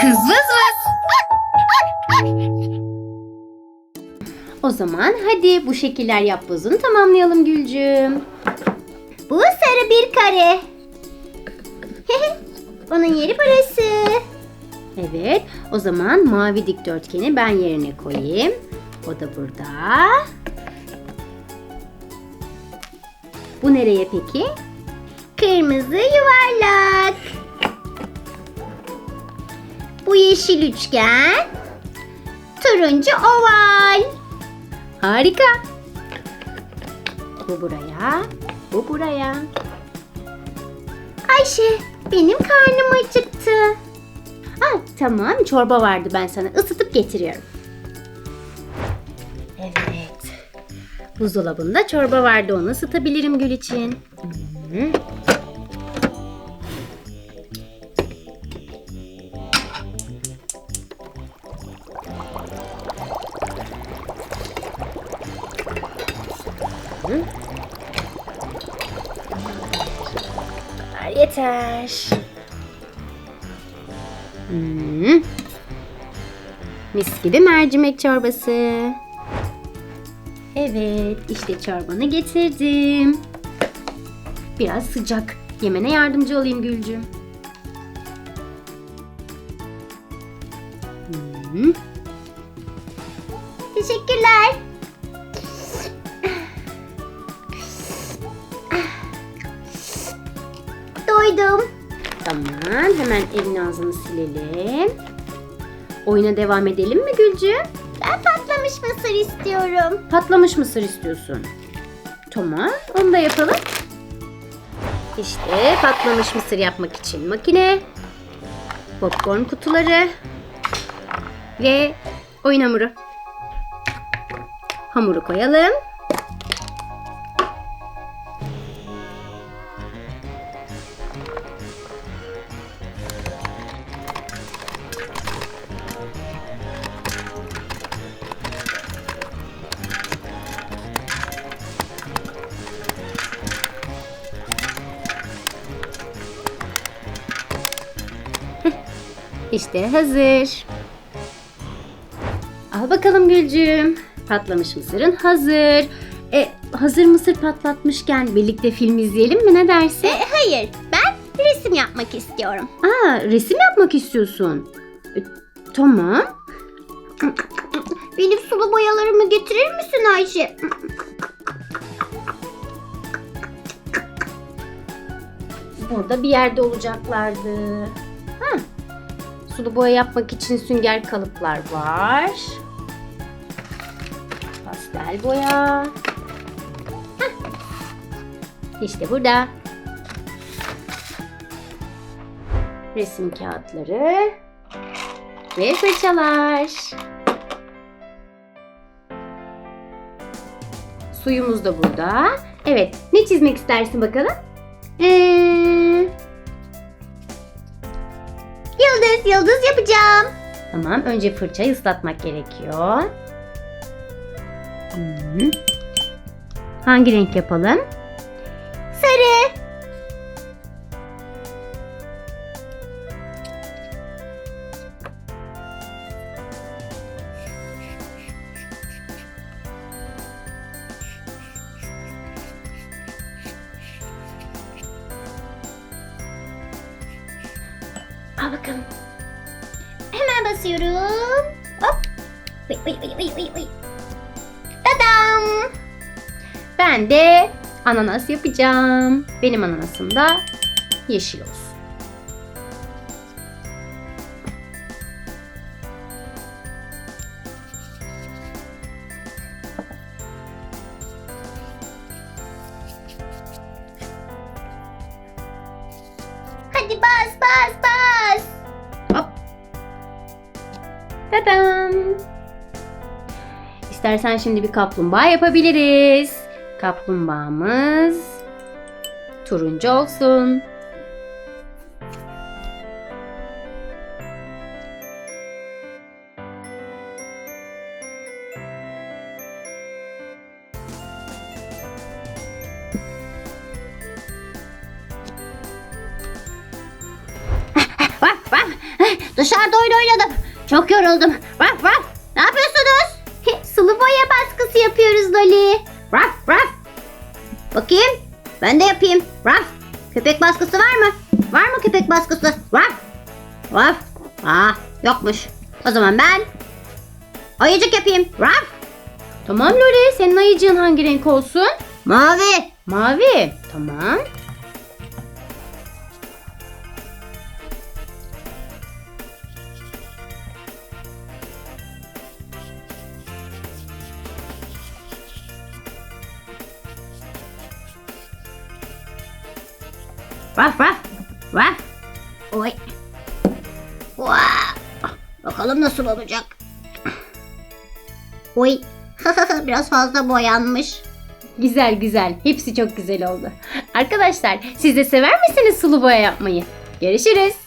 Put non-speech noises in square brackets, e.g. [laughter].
Kız. O zaman hadi bu şekiller yapbozunu tamamlayalım Gülcüm. Bu sarı bir kare. [laughs] Onun yeri burası. Evet, o zaman mavi dikdörtgeni ben yerine koyayım. O da burada. Bu nereye peki? Kırmızı yuvarlak. Bu yeşil üçgen. Turuncu oval. Harika. Bu buraya, bu buraya. Ayşe, benim karnım acıktı. Ah, tamam, çorba vardı ben sana ısıtıp getiriyorum. Evet. Buzdolabında çorba vardı onu ısıtabilirim Gül için. Hı. Hı. Kadar Yeter. Hmm. Mis gibi mercimek çorbası. Evet, işte çorbanı getirdim. Biraz sıcak. Yemene yardımcı olayım Gülcüm. Hmm. Teşekkürler. Doydum. Tamam, hemen elini ağzını silelim. Oyuna devam edelim mi Gülcüm? Ben patlamış mısır istiyorum. Patlamış mısır istiyorsun. Tamam, onu da yapalım. İşte patlamış mısır yapmak için makine, popcorn kutuları ve oyun hamuru. Hamuru koyalım. İşte hazır. Al bakalım Gülcüm. Patlamış mısırın hazır. E, hazır mısır patlatmışken birlikte film izleyelim mi ne dersin? E, hayır, ben resim yapmak istiyorum. Aa, resim yapmak istiyorsun. E, tamam. Benim sulu boyalarımı getirir misin Ayşe? Burada bir yerde olacaklardı. Ha. Sulu boya yapmak için sünger kalıplar var. Pastel boya. Hah. İşte burada. Resim kağıtları ve fırçalar. Suyumuz da burada. Evet, ne çizmek istersin bakalım? Ee, yıldız, yıldız yapacağım. Tamam, önce fırçayı ıslatmak gerekiyor. Hmm. Hangi renk yapalım? Al bakalım. Hemen basıyorum. Hop. Uy, uy, uy, uy, uy, uy. Tadam. Ben de ananas yapacağım. Benim ananasım da yeşil olsun. Hadi bas, bas, bas. Hop. Tadam. İstersen şimdi bir kaplumbağa yapabiliriz. Kaplumbağamız turuncu olsun. Dışarıda oyun oynadım. Çok yoruldum. Raf raf. Ne yapıyorsunuz? Sulu boya baskısı yapıyoruz Loli. Raf raf. Bakayım. Ben de yapayım. Raf. Köpek baskısı var mı? Var mı köpek baskısı? Raf. Raf. Aa yokmuş. O zaman ben ayıcık yapayım. Raf. Tamam Loli senin ayıcığın hangi renk olsun? Mavi. Mavi. Tamam. Raf raf. Raf. Oy. Vaa. Bakalım nasıl olacak. Oy. [laughs] Biraz fazla boyanmış. Güzel güzel. Hepsi çok güzel oldu. Arkadaşlar siz de sever misiniz sulu boya yapmayı? Görüşürüz.